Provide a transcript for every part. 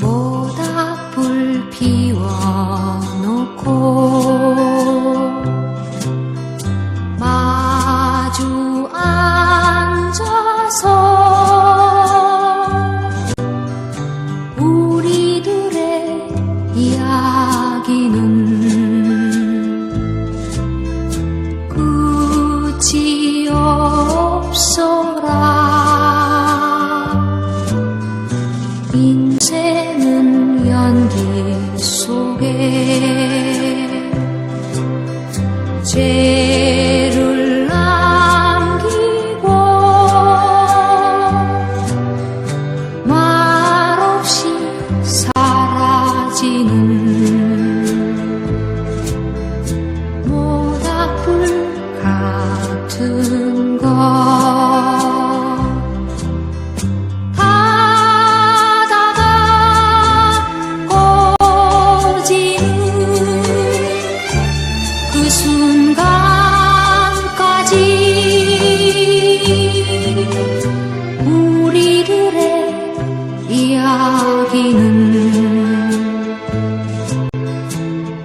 모닥불 피워놓고 없어라. 인생은 연기 속에 죄를 남기고 말없이 사라지는 모닥불 같은 이야기는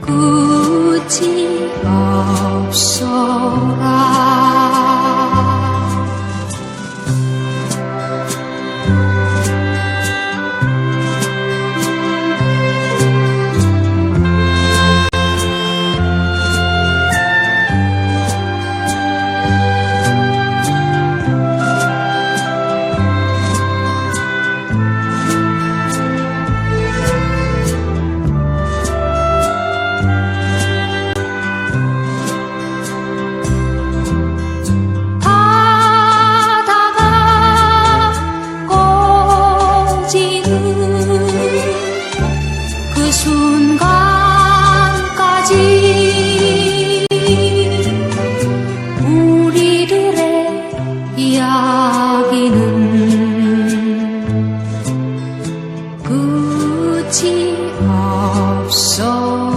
끝이 없어라 이야기는 끝이 없어.